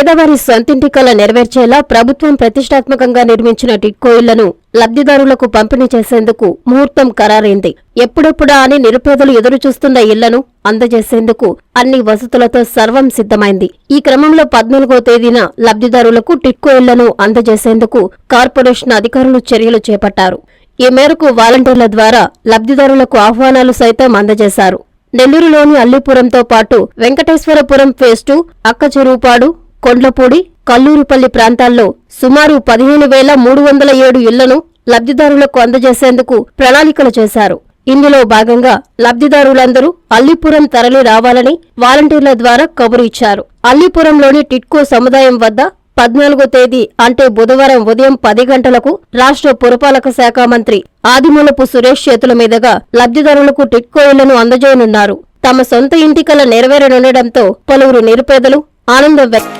పేదవారి సొంతింటి కల నెరవేర్చేలా ప్రభుత్వం ప్రతిష్టాత్మకంగా నిర్మించిన టిట్కో ఇళ్ళను లబ్ధిదారులకు పంపిణీ చేసేందుకు ముహూర్తం ఖరారైంది. ఎప్పుడెప్పుడా అని నిరుపేదలు ఎదురుచూస్తున్న ఇళ్ళను అందజేసేందుకు అన్ని వసతులతో సర్వం సిద్ధమైంది. ఈ క్రమంలో పద్నాలుగో తేదీన లబ్ధిదారులకు టిట్కో ఇళ్ళను అందజేసేందుకు కార్పొరేషన్ అధికారులు చర్యలు చేపట్టారు. ఈ మేరకు వాలంటీర్ల ద్వారా లబ్ధిదారులకు ఆహ్వానాలు సైతం అందజేశారు. నెల్లూరులోని అల్లిపురంతో పాటు వెంకటేశ్వరపురం ఫేస్ టూ అక్కచెరువుపాడు కొండ్లపూడి కల్లూరుపల్లి ప్రాంతాల్లో సుమారు పదిహేను వేల మూడు వందల ఏడు ఇళ్ళను లబ్ధిదారులకు అందజేసేందుకు ప్రణాళికలు చేశారు. ఇందులో భాగంగా లబ్ధిదారులందరూ అల్లిపురం తరలి రావాలని వాలంటీర్ల ద్వారా కబురు ఇచ్చారు. అల్లిపురంలోని టిట్కో సముదాయం వద్ద పద్నాలుగో తేదీ అంటే బుధవారం ఉదయం పది గంటలకు రాష్ట్ర పురపాలక శాఖ మంత్రి ఆదిమూలపు సురేష్ చేతుల మీదుగా లబ్ధిదారులకు టిట్కో ఇళ్ళను అందజేయనున్నారు. తమ సొంత ఇంటికల నెరవేరనుండటంతో పలువురు నిరుపేదలు ఆనందం వ్యక్తం